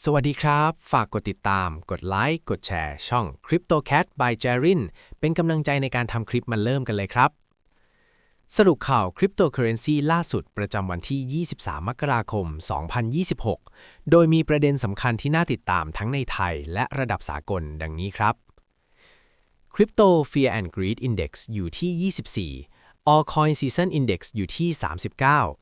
สวัสดีครับ ฝากกดติดตาม กดไลค์ กดแชร์ ช่อง CryptoCat by Jarin เป็นกำลังใจในการทำคลิปมาเริ่มกันเลยครับ สรุปข่าว Cryptocurrency ล่าสุดประจำวันที่ 23 มกราคม 2026 โดยมีประเด็นสำคัญที่น่าติดตามทั้งในไทยและระดับสากลดังนี้ครับ Crypto Fear and Greed Index อยู่ที่ 24 All Coin Season Index อยู่ที่ 39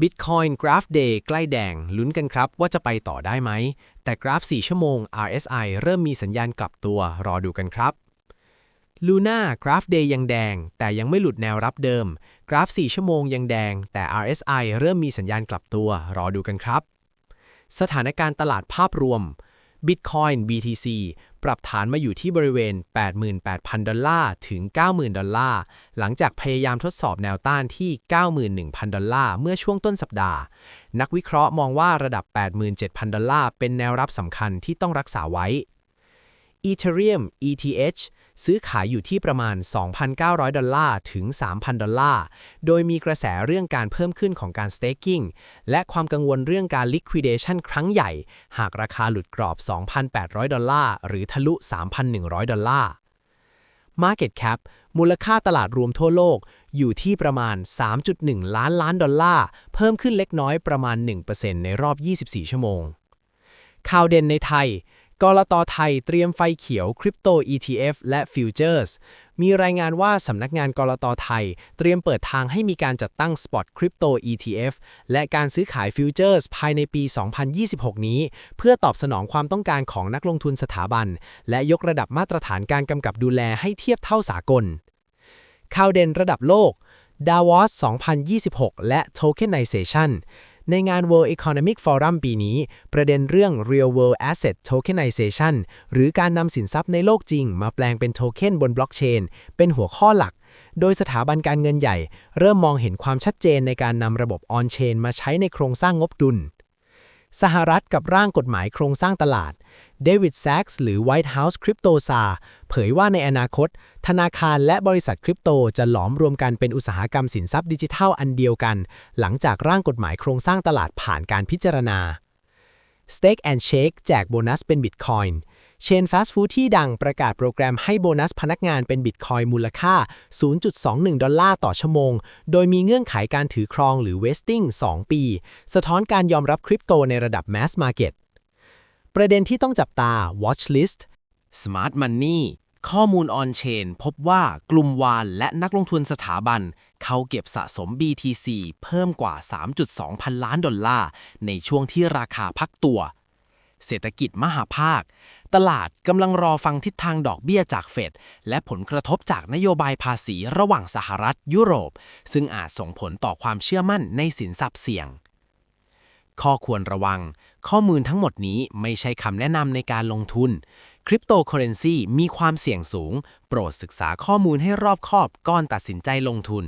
Bitcoin Graph Day ใกล้แดง ลุ้นกันครับว่าจะไปต่อได้ไหม แต่กราฟ 4 ชั่วโมง RSI เริ่มมีสัญญาณกลับตัว รอดูกันครับ Luna Graph Day ยังแดง แต่ยังไม่หลุดแนวรับเดิม กราฟ 4 ชั่วโมงยังแดง แต่ RSI เริ่มมีสัญญาณกลับตัว รอดูกันครับ สถานการณ์ตลาดภาพรวม Bitcoin BTC ปรับฐานมาอยู่ที่บริเวณ 88,000 ดอลลาร์ถึง 90,000 ดอลลาร์ หลังจากพยายามทดสอบแนวต้านที่ 91,000 ดอลลาร์ เมื่อช่วงต้นสัปดาห์ นักวิเคราะห์มองว่าระดับ 87,000 ดอลลาร์ เป็นแนวรับสำคัญที่ต้องรักษาไว้ Ethereum ETH ซื้อขายอยู่ที่ประมาณ 2,900 ดอลลาร์ถึง 3,000 ดอลลาร์ โดยมีกระแสเรื่องการเพิ่มขึ้นของการ staking และความกังวลเรื่องการ liquidation ครั้งใหญ่ หากราคาหลุดกรอบ 2,800 ดอลลาร์ หรือทะลุ 3,100 ดอลลาร์ Market Cap มูลค่าตลาดรวมทั่วโลกอยู่ที่ประมาณ 3.1 ล้านล้านดอลลาร์ เพิ่มขึ้นเล็กน้อยประมาณ 1%ในรอบ 24 ชั่วโมงข่าวเด่นในไทย กรตไทยเตรียมไฟเขียวคริปโต ETF และฟิวเจอร์สมีรายงานว่าสำนักงานกรตไทย เตรียมเปิดทางให้มีการจัดตั้ง Spot Crypto ETF และการซื้อขายฟิวเจอร์สภายในปี 2026 นี้ เพื่อตอบสนองความต้องการของนักลงทุนสถาบัน และยกระดับมาตรฐานการกำกับดูแลให้เทียบเท่าสากลข่าวเด่นระดับโลก Davos 2026 และ Tokenization ในงาน World Economic Forum ปีนี้ ประเด็นเรื่อง Real World Asset Tokenization หรือการนำสินทรัพย์ในโลกจริง มาแปลงเป็นโทเค็นบนบล็อกเชน เป็นหัวข้อหลัก โดยสถาบันการเงินใหญ่ เริ่มมองเห็นความชัดเจนในการนำระบบออนเชนมาใช้ในโครงสร้างงบดุล สหรัฐกับร่างกฎหมายโครงสร้างตลาด เดวิดแซกส์หรือ White House Crypto s a เผยว่าในอนาคต ธนาคารและบริษัทคริปโตจะหลอมรวมกันเป็นอุตสาหกรรมสินทรัพย์ดิจิทัลอันเดียวกัน หลังจากร่างกฎหมายโครงสร้างตลาดผ่านการพิจารณา Steak and Shake แจกโบนัสเป็นบิตคอยน์ เชนฟาสต์ฟู้ดที่ดังประกาศโปรแกรมให้โบนัสพนักงานเป็นบิตคอยมูลค่า 0.21 ดอลลาร์ต่อชั่วโมง โดยมีเงื่อนไขการถือครองหรือ vesting 2ปี สะท้อนการยอมรับคริปโตในระดับ mass market ประเด็นที่ต้องจับตา watch list Smart Money ข้อมูลออนเชนพบว่ากลุ่มวานและนักลงทุนสถาบัน เขาเก็บสะสม BTC เพิ่มกว่า 3.2 พันล้านดอลลาร์ ในช่วงที่ราคาพักตัว เศรษฐกิจมหาภาค ตลาดกำลังรอฟังทิศทางดอกเบี้ยจากเฟดและผลกระทบจากนโยบายภาษีระหว่างสหรัฐยุโรป ซึ่งอาจส่งผลต่อความเชื่อมั่นในสินทรัพย์เสี่ยง ข้อควรระวัง ข้อมูลทั้งหมดนี้ไม่ใช่คำแนะนำในการลงทุน คริปโตเคอเรนซีมีความเสี่ยงสูง โปรดศึกษาข้อมูลให้รอบคอบก่อนตัดสินใจลงทุน